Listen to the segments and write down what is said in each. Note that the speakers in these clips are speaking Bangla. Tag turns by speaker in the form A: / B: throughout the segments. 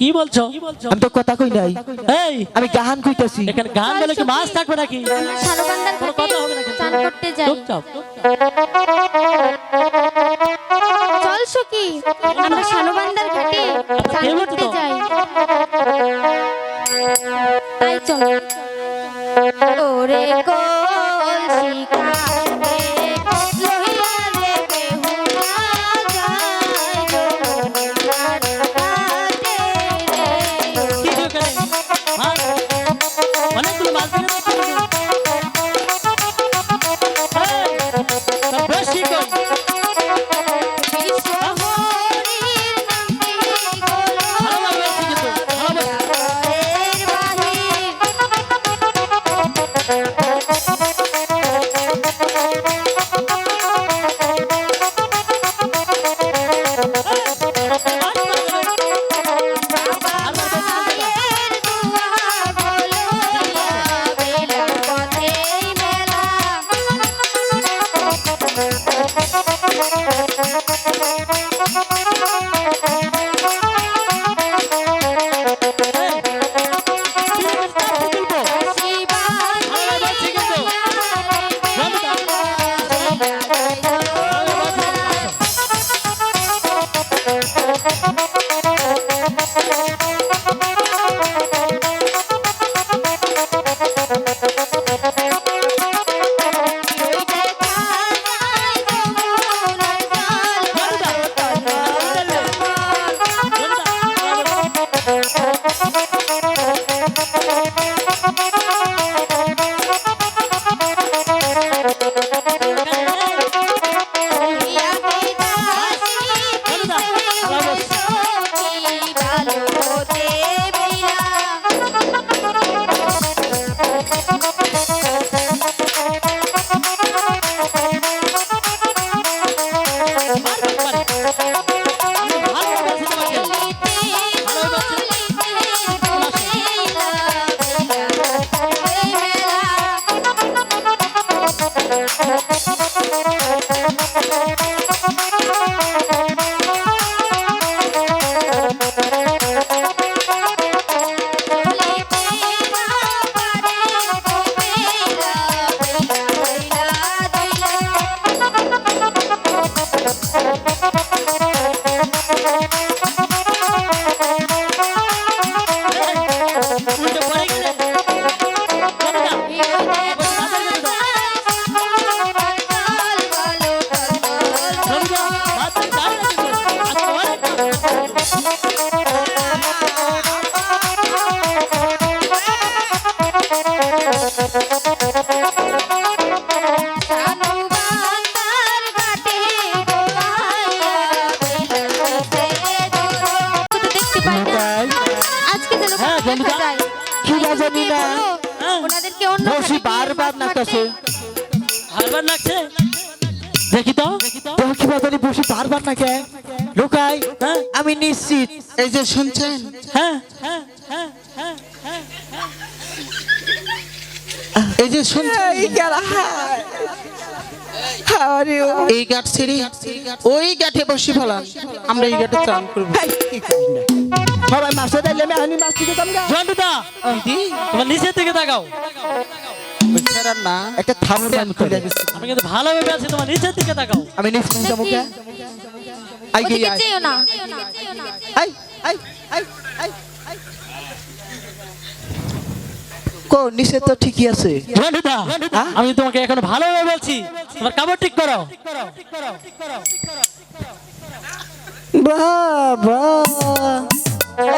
A: কি বলছো?
B: আমি তো কথা কই নাই।
A: এই
B: আমি গাহান কইতাছি।
A: এখানে গান বলে কি মাছ থাকবে নাকি?
C: আমরা শালবান্দার
A: কোনো
C: ঘাটে
A: কথা হবে না
C: চান করতে যাই।
A: চুপচাপ
C: চল সখি আমরা শালবান্দার ঘাটে চান করতে যাই। তাই চল। ওরে কলসি
B: নাকতাছে
A: হারবার লাগছে? দেখি তো।
B: তো কি বাজারে বসি বারবার নাকে? লোকাই
A: হ্যাঁ।
B: আমি নিশ্চিত।
D: এই যে শুনছেন?
A: হ্যাঁ হ্যাঁ হ্যাঁ হ্যাঁ
D: এই যে শুনছেন?
B: এই গেলা
D: এই গাঠ ছেড়ে ওই গাঠে বসে ফেলান। আমরা এই গাঠে চান করব।
B: সবাই মাসে দিলে আমি আমি মাছ দিতে যাম গা।
A: ঝন্টুদা
D: দিদি
A: তোমার নিচের থেকে তাকাও।
D: ছাড়া না
B: একটা থামুর করে।
A: আমি কিন্তু ভালো আছি তোমার নিচের দিকে তাকাও।
B: আমি নিশ্চিত যাব কে আই গে আই।
C: না।
B: আই আই আই আই আই। কো নিচে তো ঠিকই আছে?
A: আমি তোমাকে এখন ভালোভাবে বলছি। তোমার কাপড় ঠিক করো।
B: বাবা।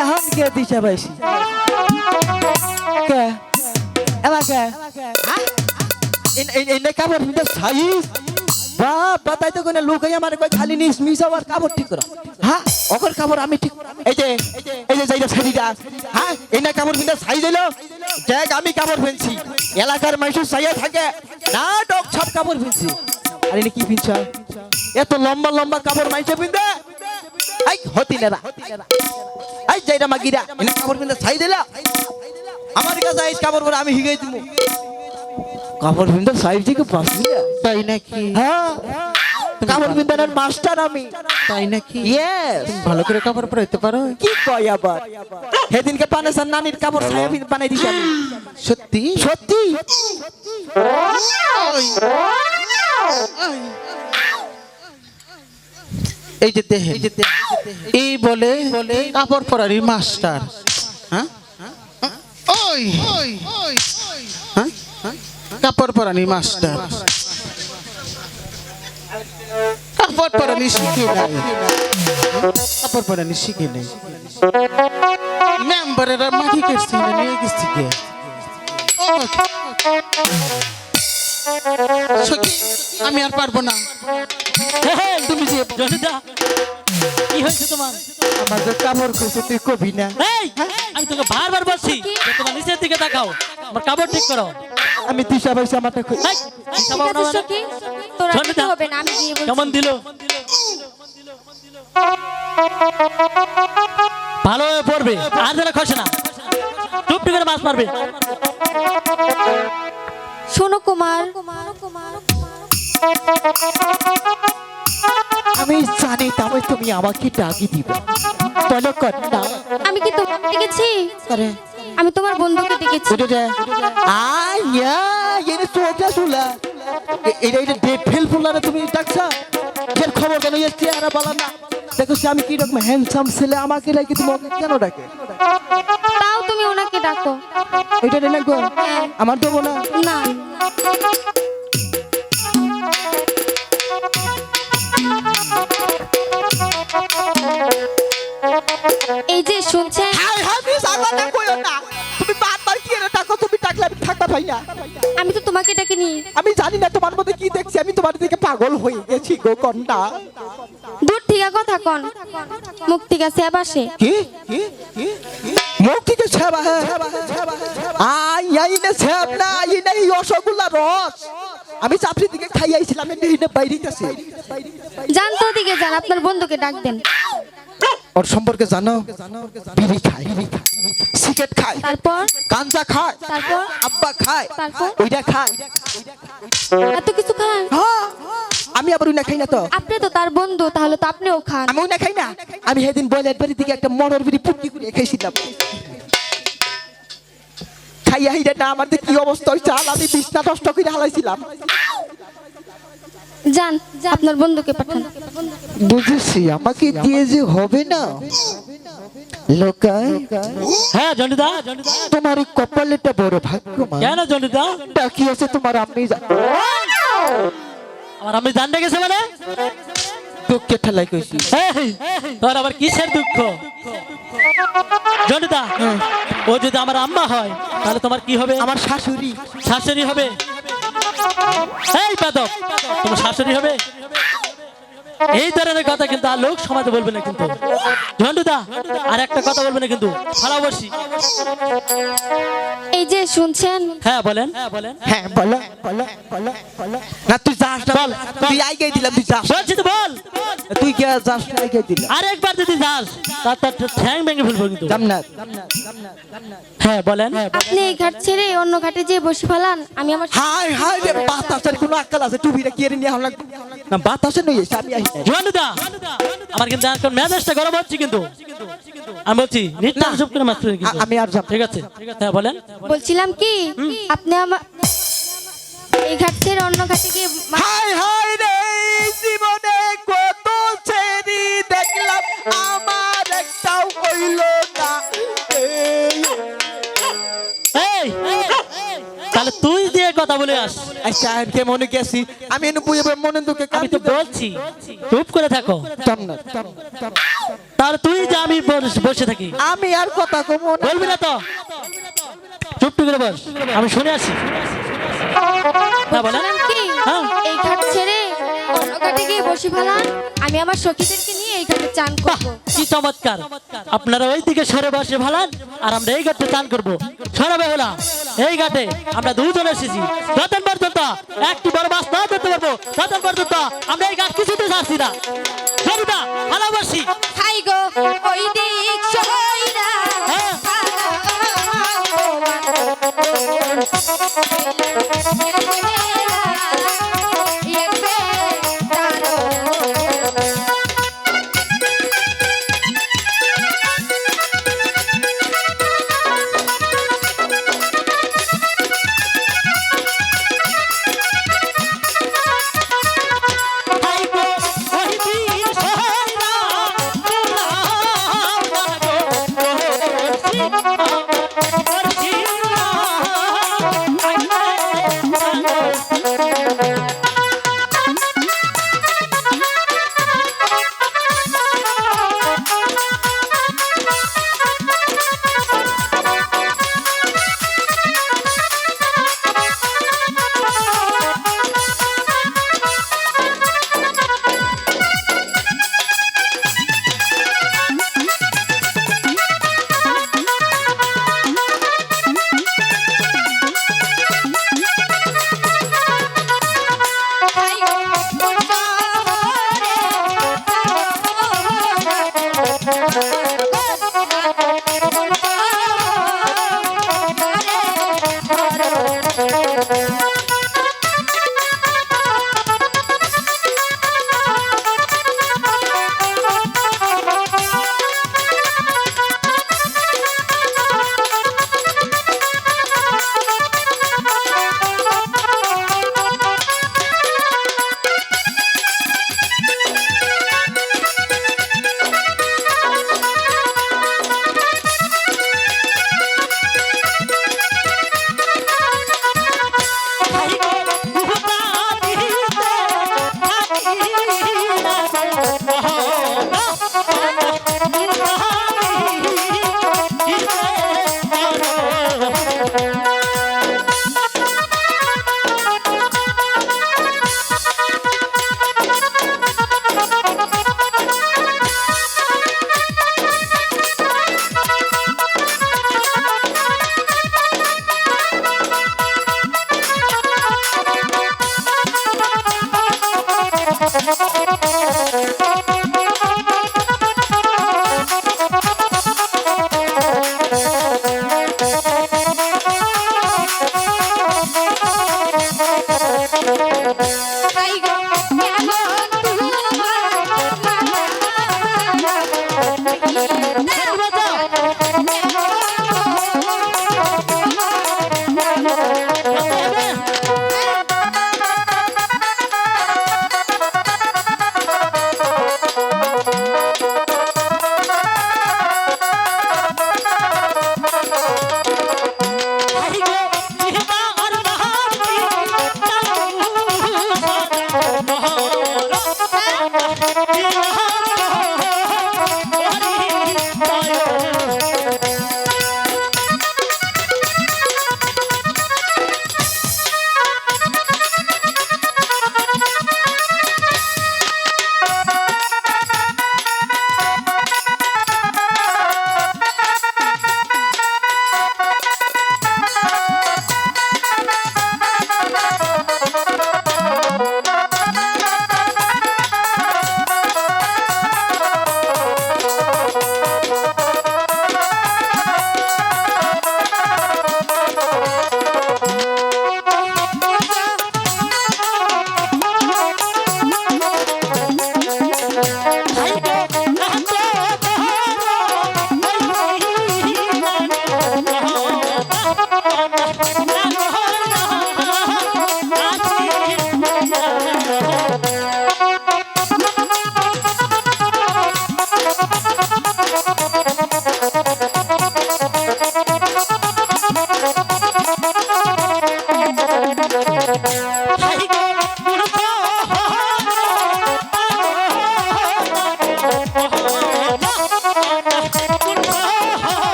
B: এখন কে দিশা পাইছি? কে? এলা কে হ্যাঁ? এন- কাপড় পিনতে সাইজ বাবা তাই তো কোনো লোক আমার কই খালি নিস মিস আবার কাপড় ঠিক করো। হ্যাঁ? অকর কাপড় আমি ঠিক এই যে এই যে যাইটা শাড়িটা হ্যাঁ? এনে কাপড় পিনতে সাইজ এলো দেখ, আমি কাপড় ফেলছি। এলাকার মানুষ সাইয়া থাকে। না ডক সব কাপড় ফেলছি। আর এনে কি পিনছ এত লম্বা লম্বা কাপড় মাইছে পিনতে এই, হতি না এই যাইরা মাগিরা এনে কাপড় পিনতে সাইজ দিলা। আমার কাছে আইস কাপড় পরে আমি হিগাই দিব কাপড় সাইজ থেকে পাস
D: তাই নাকি?
B: হ্যাঁ। কাপড়
D: পারো?
B: মাস্টার আমি।
D: তাই নাকি?
B: ইয়েস
D: তুমি ভালো করে কাপড় পরাইতে পারো?
B: কি কয় আবার? সেদিনকে পানেসার নানির কাপড় বিন- বানাই দিছি আমি।
D: সত্যি?
B: সত্যি?
D: এই যে দেহে এই বলে কাপড় পরারি মাস্টার। হ্যাঁ? ওই হ্যাঁ? কাপড় পরানি মাস্টার কাপড় পরানি শিখে নাই কাপড় পরানি শিখে নেই মেম্বারেরা মাটি কাটছে না নিয়ে গেছি কে সখী, আমি আর পারব না
A: এই, তুমি যে জনিতা কি হয়েছে তোমার?
B: আমার যে কাপড় খুঁজছে তুই কবি না।
A: আমি তোকে বারবার বলছি তোমার নিচের দিকে তাকাও আমার কাপড় ঠিক করো।
B: আমি দিশা পয়সা আমারটা খুঁজ
A: এই, এই,
C: ঠিক
A: কাপড়
C: আছে
A: নামানো।
C: সখী তোর আর
A: সনিতা।
C: কিছু হবে না? আমি গিয়ে বলছি।
A: কেমন দিল? ভালো পড়বে আর যেন খসে না। টুপটি করে মাছ মারবে।
C: শোনো কুমার কুমার কুমার।
B: আমি জানি তবে তুমি আমাকে ডাকি দিবে। বলো কন্যা।
C: আমি কি তোমাকে
B: আরে।
C: আমি তোমার বন্ধুকে
B: এটা যে আয়া এর চোখটা শুলা এটা এটা ডেট ফেল ফুলা না তুমি ডাকছা? এর খবর কেন? এর চেহারা বলা না। দেখো সে আমি কি রকম হ্যান্ডসাম ছেলে আমাকে লাগে তুমি ওকে কেন ডাকে?
C: তাও তুমি ওনাকে ডাকো।
B: এটা রে গো আমার দেবো না?
C: না। এই যে শুনছেন?
B: হাই হাই মিস আমার না কইও না। তুমি বারবার কি এর ডাকো তুমি ডাকলে আমি থাকতে পাই না।
C: আমি তো তোমাকে ডাকিনি
B: আমি জানি না তোমার মধ্যে কি দেখছি আমি তোমার দিকে পাগল হয়ে গেছি গো কন্যা।
C: দূর থেকে কথা কন। মুখ থেকে সেব আসে।
B: কি কি কি? মুখ সেবা আই আই না সেব না, আই না এই রসগোল্লা রস। আমি চাপড়ি দিকে খাই আইছিলাম বাইরে গেছে।
C: যান তো দিকে যান, আপনার বন্ধুকে ডাক দেন।
B: ওর সম্পর্কে জানো বিড়ি খায় সিগারেট খায়
C: তারপর
B: গাঞ্জা খায়
C: তারপর
B: আব্বা খায়
C: তারপর?
B: ওইটা খায়
C: এত কিছু খান
B: হ্যাঁ আমি আবার ওইটা খাই না তো
C: আপনি তো তার বন্ধু তাহলে তো আপনিও খান
B: আমি ওইটা খাই না আমি সেদিন বলের বাড়ি থেকে একটা মটর বিড়ি পুটকি করে খাইছিলাম খাইয়া হিরে না আমার কি অবস্থা হয়েছে আল আমি বিছনা নষ্ট করে হালাইছিলাম
C: যান আপনার বন্ধুকে পাঠান।
B: বুঝেছি আমাকে দিয়ে যে হবে না।
A: হ্যাঁ জনিতা
B: তোমার এই কপালেটা বড় ভাগ্যমান
A: কেন জনিতা
B: তাকিয়েছে তোমার আমি
A: আমার আমি জানতে গেছে মানে?
B: দুঃখে ঠেলাই কইছি।
A: তোর আবার কিসের দুঃখ? জনিতা ও যদি আমার আম্মা হয় তাহলে তোমার কি হবে?
B: আমার শাশুড়ি।
A: শাশুড়ি হবে? এই বেদব তোমার শাশুড়ি হবে? এই ধরনের কথা কিন্তু আর লোক সমাজে বলবে না কিন্তু। ঝন্ডুদা আর একটা কথা বলবে না কিন্তু। ভালোবাসি
C: এই যে শুনছেন?
A: হ্যাঁ বলেন। হ্যাঁ বলেন
B: হ্যাঁ বলো। বলো বলো বলো না তুই যাস না
A: বল,
B: তুই আগে দিলাম তুই যাস।
A: বলছি তো বল।
B: তুই কে যাস না আগে দিলাম।
A: আরেকবার যদি যাস তার তার ঠ্যাং ভেঙে ফেলব কিন্তু।
B: জামনাত
A: হ্যাঁ বলেন।
C: আপনি এই ঘাট ছেড়ে অন্য ঘাটে যেয়ে বসে ফেলান আমি আমার
B: হাই হাই রে বাতাসের কোনো আক্কাল আছে টুপিটা কিনে নিয়ে হলাম না বাতাসে নই আমি আহি নাই।
A: আমার কিন্তু এখন মেজাজটা গরম হচ্ছে কিন্তু। আমি বলছি নিত্য চুপ করে মাত্র
B: আমি আর যাব
A: ঠিক আছে। হ্যাঁ বলেন।
C: বলছিলাম কি আপনি আমার এই ঘাট ছেড়ে অন্য ঘাটে গিয়ে
B: হাই হাই রে জীবনে কত
A: কথা বলে আস।
B: আচ্ছা কে মনে গেছি? আমি এনে বুঝে মনে দুঃখে
A: আমি তো বলছি চুপ করে থাকো। তাহলে তুই যে আমি বসে থাকি।
B: আমি আর কথা কম
A: বলবি না তো? চুপ করে বস। আমি শুনে আসি। হ্যাঁ বলেন
C: কি?
A: হ্যাঁ।
C: এই ঘাট ছেড়ে অন্য ঘাটে গিয়ে বসে ফেলান আমি আমার সখীদেরকে নিয়ে এই ঘাটে চান করব।
A: কি চমৎকার। আপনারা ওই দিকে সরে বসে ভালান আর আমরা এই ঘাটে চান করব। সরাবে হলা এই ঘাটে আমরা দুজন এসেছি। রতন পর্যন্ত একটি বড় মাছ না ধরতে পারব ততন পর্যন্ত আমরা এই ঘাট কিছুতে ছাড়ছি না। জমিটা ভালোবাসি।
C: হাই গো ওই দিক
A: হ্যাঁ।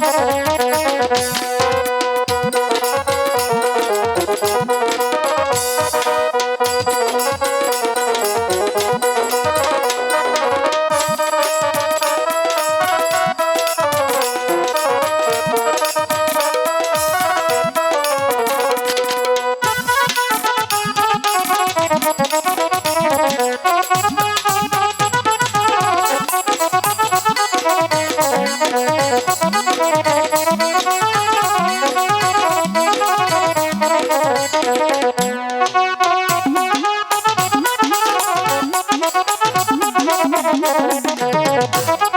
A: হাই গো, তোমার ভাবো, হাই